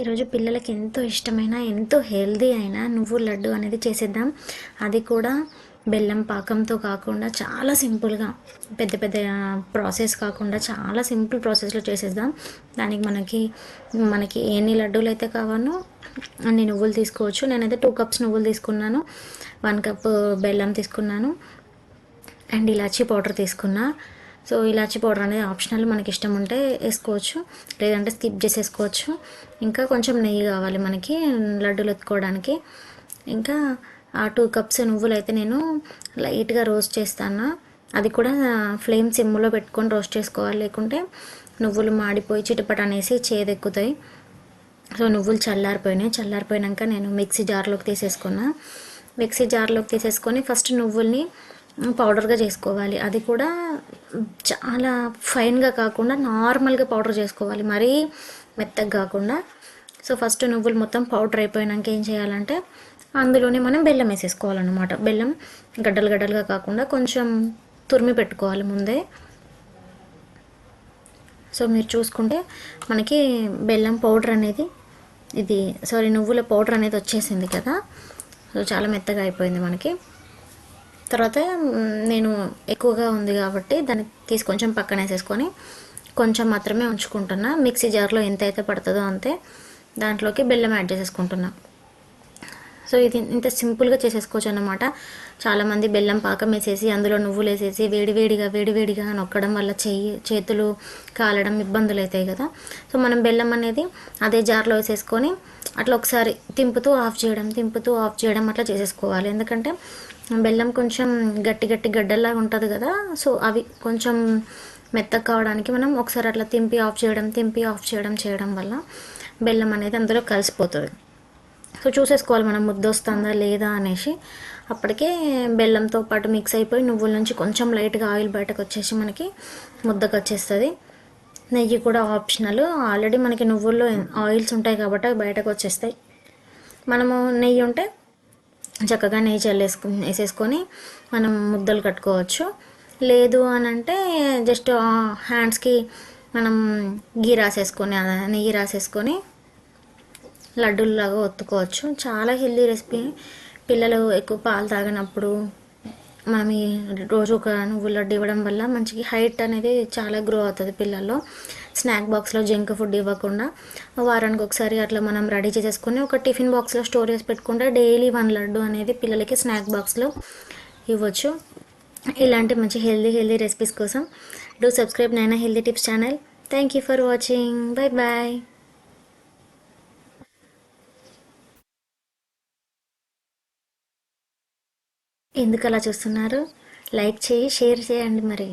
ఈరోజు పిల్లలకి ఎంతో ఇష్టమైన ఎంతో హెల్దీ అయిన నువ్వు లడ్డు అనేది చేసేద్దాం. అది కూడా బెల్లం పాకంతో కాకుండా చాలా సింపుల్గా పెద్ద పెద్ద ప్రాసెస్ కాకుండా చాలా సింపుల్ ప్రాసెస్లో చేసేద్దాం. దానికి మనకి మనకి ఎన్ని లడ్డూలు అయితే కావాలో అన్ని నువ్వులు తీసుకోవచ్చు. నేనైతే టూ కప్స్ నువ్వులు తీసుకున్నాను వన్ కప్ బెల్లం తీసుకున్నాను అండ్ ఇలాచీ పౌడర్ తీసుకున్నా. సో ఇలాచి పౌడర్ అనేది ఆప్షనల్ మనకి ఇష్టం ఉంటే వేసుకోవచ్చు లేదంటే స్కిప్ చేసేసుకోవచ్చు. ఇంకా కొంచెం నెయ్యి కావాలి మనకి లడ్డూలు ఎత్తుకోవడానికి. ఇంకా ఆ టూ కప్స్ నువ్వులు అయితే నేను లైట్గా రోస్ట్ చేస్తాను. అది కూడా ఫ్లేమ్ సిమ్లో పెట్టుకొని రోస్ట్ చేసుకోవాలి. లేకుంటే నువ్వులు మాడిపోయి చిటపట అనేసి చేదెక్కుతాయి. సో నువ్వులు చల్లారిపోయినాయి. చల్లారిపోయాక నేను మిక్సీ జార్లోకి తీసేసుకున్నా. మిక్సీ జార్లోకి తీసేసుకొని ఫస్ట్ నువ్వుల్ని పౌడర్గా చేసుకోవాలి. అది కూడా చాలా ఫైన్గా కాకుండా నార్మల్గా పౌడర్ చేసుకోవాలి. మరీ మెత్తగా కాకుండా. సో ఫస్ట్ నువ్వులు మొత్తం పౌడర్ అయిపోయినాక ఏం చేయాలంటే అందులోనే మనం బెల్లం వేసేసుకోవాలన్నమాట. బెల్లం గడ్డలు గడ్డలుగా కాకుండా కొంచెం తురిమి పెట్టుకోవాలి ముందే. సో మీరు చూసుకుంటే మనకి బెల్లం పౌడర్ అనేది ఇది సారీ నువ్వుల పౌడర్ అనేది వచ్చేసింది కదా. సో చాలా మెత్తగా అయిపోయింది మనకి. తర్వాత నేను ఎక్కువగా ఉంది కాబట్టి దాన్ని తీసి కొంచెం పక్కన వేసేసుకొని కొంచెం మాత్రమే ఉంచుకుంటున్నా. మిక్సీ జార్లో ఎంత అయితే పడుతుందో అంతే దాంట్లోకి బెల్లం యాడ్ చేసేసుకుంటున్నా. సో ఇది ఇంత సింపుల్గా చేసేసుకోవచ్చు అనమాట చాలామంది బెల్లం పాకం వేసేసి అందులో నువ్వులు వేసేసి వేడివేడిగా వేడివేడిగా నొక్కడం వల్ల చెయ్యి చేతులు కాలడం ఇబ్బందులు అవుతాయి కదా. సో మనం బెల్లం అనేది అదే జార్లో వేసేసుకొని అట్లా ఒకసారి తింపుతూ ఆఫ్ చేయడం తింపుతూ ఆఫ్ చేయడం అట్లా చేసేసుకోవాలి. ఎందుకంటే బెల్లం కొంచెం గట్టి గట్టి గడ్డల్లాగా ఉంటుంది కదా సో అవి కొంచెం మెత్తగా కావడానికి మనం ఒకసారి అట్లా తింపి ఆఫ్ చేయడం తింపి ఆఫ్ చేయడం చేయడం వల్ల బెల్లం అనేది అందులో కలిసిపోతుంది. సో చూసేసుకోవాలి మనం ముద్ద వస్తుందా లేదా అనేసి. అప్పటికే బెల్లంతో పాటు మిక్స్ అయిపోయి నువ్వుల నుంచి కొంచెం లైట్గా ఆయిల్ బయటకు వచ్చేసి మనకి ముద్దకు వచ్చేస్తుంది. నెయ్యి కూడా ఆప్షనల్. ఆల్రెడీ మనకి నువ్వుల్లో ఆయిల్స్ ఉంటాయి కాబట్టి అవి బయటకు వచ్చేస్తాయి. మనము నెయ్యి ఉంటే చక్కగా నెయ్యి చల్లేసుకు వేసేసుకొని మనం ముద్దలు కట్టుకోవచ్చు. లేదు అని అంటే జస్ట్ హ్యాండ్స్కి మనం గీ రాసేసుకొని నెయ్యి రాసేసుకొని లడ్డూలాగా ఒత్తుకోవచ్చు. చాలా హెల్దీ రెసిపీ. పిల్లలు ఎక్కువ పాలు తాగినప్పుడు మనం ఈ రోజు ఒక నువ్వు లడ్డు ఇవ్వడం వల్ల మంచిగా హైట్ అనేది చాలా గ్రో అవుతుంది పిల్లల్లో. స్నాక్ బాక్స్లో జంక్ ఫుడ్ ఇవ్వకుండా వారానికి ఒకసారి అట్లా మనం రెడీ చేసేసుకొని ఒక టిఫిన్ బాక్స్లో స్టోర్ చేసి పెట్టుకుంటే డైలీ వన్ లడ్డు అనేది పిల్లలకి స్నాక్ బాక్స్లో ఇవ్వచ్చు. ఇలాంటి మంచి హెల్దీ హెల్దీ రెసిపీస్ కోసం do subscribe Naina healthy tips channel thank you for watching bye bye ఎందుకు అలా చూస్తున్నారు? లైక్ చేయి షేర్ చేయండి మరి.